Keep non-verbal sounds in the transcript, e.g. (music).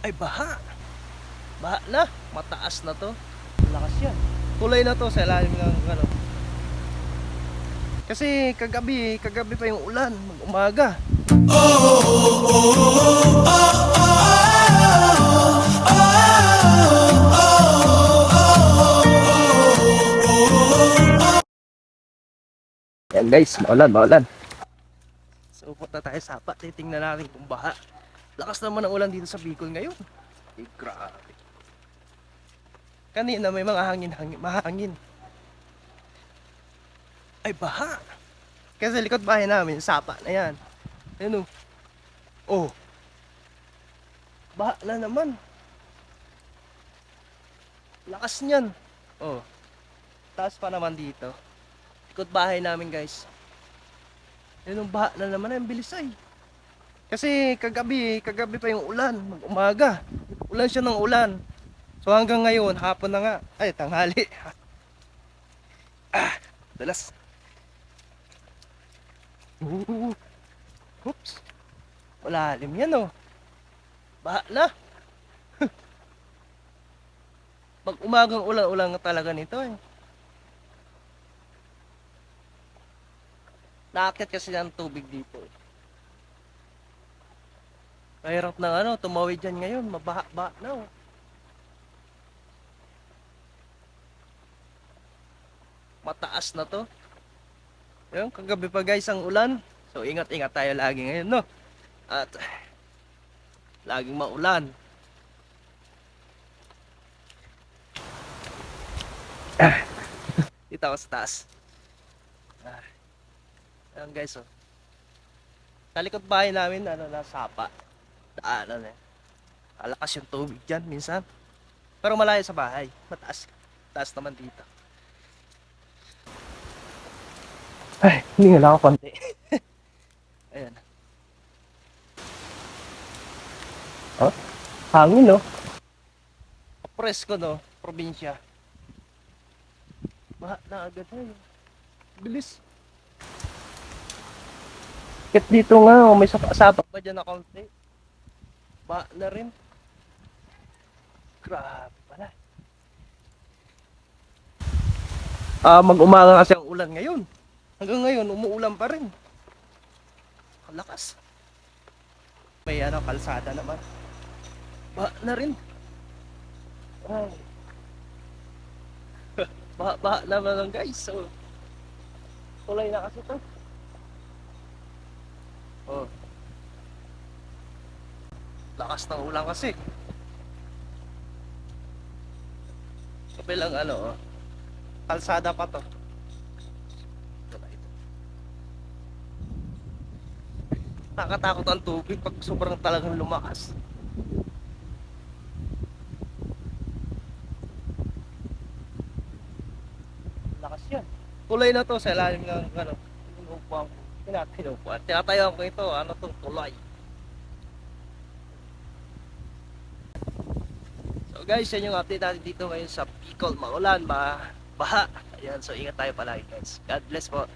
Ay, baha. Baha na. Mataas na to. Lakas yan. Kulay na to sa ilalim ng ano. Kasi kagabi, kagabi pa yung ulan, mag-umaga. Yan guys, maulan, maulan. So punta tayo sa apa, titingnan natin kung baha. Lakas naman ang ulan dito sa Bicol ngayon. Eh, grabe. Kanina may mga hangin, hangin, mahangin. Ay, baha. Kasi likod bahay namin, sapa na yan. Ayun o. Oh. Baha na naman. Lakas niyan. Oh. Taas pa naman dito. Likod bahay namin guys. Yun yung baha na naman. Ang bilis ay. Kasi kagabi, kagabi pa yung ulan. Mag-umaga. Ulan siya ng ulan. So hanggang ngayon, hapon na nga. Ay, tanghali. (laughs) Ah, dalas. Ooh. Oops. Malalim yan oh. Baha na. (laughs) Pag umagang ulan-ulan talaga nito eh. Naakyat kasi ng tubig dito eh. Mahirap na ano, tumawid dyan ngayon. Mabaha-baha na oh. Mataas na to. Yung kagabi pa guys ang ulan. So ingat-ingat tayo lagi ngayon no. At laging maulan. Dito ako sa taas. Ah. Ayan guys oh. Sa likod bahay namin ano na sapa. Daanan eh. Alakas yung tubig dyan minsan. Pero malayo sa bahay. Mataas. Taas naman dito. Ay, hindi nga lang ako konti. (laughs) Ayan. Oh, hangin no. Presko no, probinsya. Baha na agad na yun. Bilis. Kahit dito nga, oh, may sapa-sapa pa dyan na konti. Baha na rin. Grabe pala. Ah, mag-umaga kasi ang ulan ngayon. Hanggang ngayon, umuulan pa rin. Ang lakas. May ano, kalsada naman. Ba na rin. Ay. (laughs) ba ba naman lang guys. So, kulay na kasi to. Oh. Lakas ng ulan kasi. Kabilang ano, kalsada pa to. Nakatakot ang tubig pag sobrang talagang lumakas. Lakas yan. Tulay na to sa ilalim ng ano, tinupuan ko. Tinatayuan ko ito, ano tong tulay. So guys, yan yung update natin dito ngayon sa Bicol. Maulan, ma baha. Ayan, so ingat tayo palagi guys. God bless po.